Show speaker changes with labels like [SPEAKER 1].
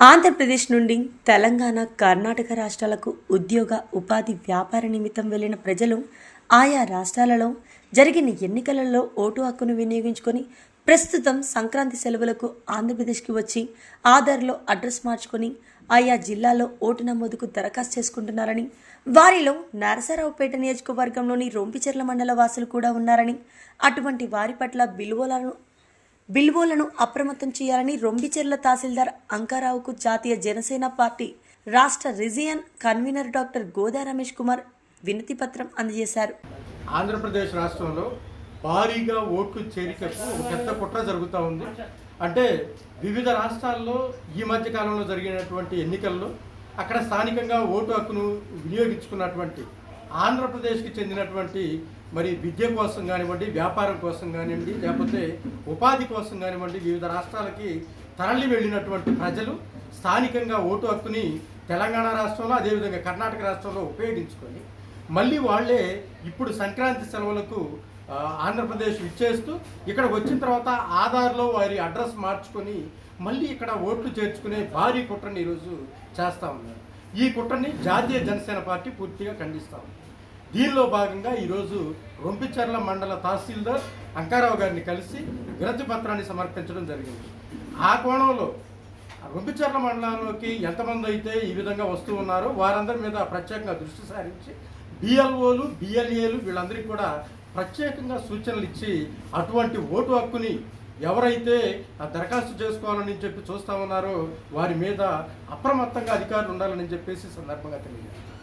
[SPEAKER 1] ఆంధ్రప్రదేశ్ నుండి తెలంగాణ కర్ణాటక రాష్ట్రాలకు ఉద్యోగ ఉపాధి వ్యాపార నిమిత్తం వెళ్ళిన ప్రజలు ఆయా రాష్ట్రాలలో జరిగిన ఎన్నికలలో ఓటు హక్కును వినియోగించుకొని ప్రస్తుతం సంక్రాంతి సెలవులకు ఆంధ్రప్రదేశ్కి వచ్చి ఆధార్లో అడ్రస్ మార్చుకొని ఆయా జిల్లాలో ఓటు నమోదుకు దరఖాస్తు చేసుకుంటున్నారని వారిలో నరసరావుపేట నియోజకవర్గంలోని రొంపిచెర్ల మండల వాసులు కూడా ఉన్నారని అటువంటి వారి పట్ల బిలువలను బిల్వోలను అప్రమత్తం చేయాలని రొంబిచెర్ల తహసీల్దార్ అంకారావుకు జాతీయ జనసేన పార్టీ రాష్ట్ర region convenor doctor Goda Ramesh Kumar వినతి పత్రం అందజేశారు.
[SPEAKER 2] ఆంధ్రప్రదేశ్ రాష్ట్రంలో భారీగా ఓట్లు చేరికకు ఒక పెద్ద కుట్ర జరుగుతూ ఉంది. అంటే వివిధ రాష్ట్రాల్లో ఈ మధ్య కాలంలో జరిగినటువంటి ఎన్నికల్లో అక్కడ స్థానికంగా ఓటు హక్కును వినియోగించుకున్నటువంటి ఆంధ్రప్రదేశ్కి చెందినటువంటి మరి విద్య కోసం కానివ్వండి వ్యాపారం కోసం కానివ్వండి లేకపోతే ఉపాధి కోసం కానివ్వండి వివిధ రాష్ట్రాలకి తరలి వెళ్ళినటువంటి ప్రజలు స్థానికంగా ఓటు హక్కుని తెలంగాణ రాష్ట్రంలో అదేవిధంగా కర్ణాటక రాష్ట్రంలో ఉపయోగించుకొని మళ్ళీ వాళ్ళే ఇప్పుడు సంక్రాంతి సెలవులకు ఆంధ్రప్రదేశ్ ఇచ్చేస్తూ ఇక్కడ వచ్చిన తర్వాత ఆధార్లో వారి అడ్రస్ మార్చుకొని మళ్ళీ ఇక్కడ ఓట్లు చేర్చుకునే భారీ కుట్రని ఈరోజు చేస్తూ ఉన్నారు. ఈ కుట్రని జాతీయ జనసేన పార్టీ పూర్తిగా ఖండిస్తూ ఉంది. దీనిలో భాగంగా ఈరోజు రొంపిచర్ల మండల తహసీల్దార్ అంకారావు గారిని కలిసి వినతి పత్రాన్ని సమర్పించడం జరిగింది. ఆ కోణంలో రొంపిచర్ల మండలంలోకి ఎంతమంది అయితే ఈ విధంగా వస్తూ ఉన్నారో వారందరి మీద ప్రత్యేకంగా దృష్టి సారించి బిఎల్ఓలు బిఎల్ఏలు వీళ్ళందరికీ కూడా ప్రత్యేకంగా సూచనలు ఇచ్చి అటువంటి ఓటు హక్కుని ఎవరైతే ఆ దరఖాస్తు చేసుకోవాలని చెప్పి చూస్తా ఉన్నారో వారి మీద అప్రమత్తంగా అధికారులు ఉండాలని చెప్పేసి సందర్భంగా తెలియజేస్తారు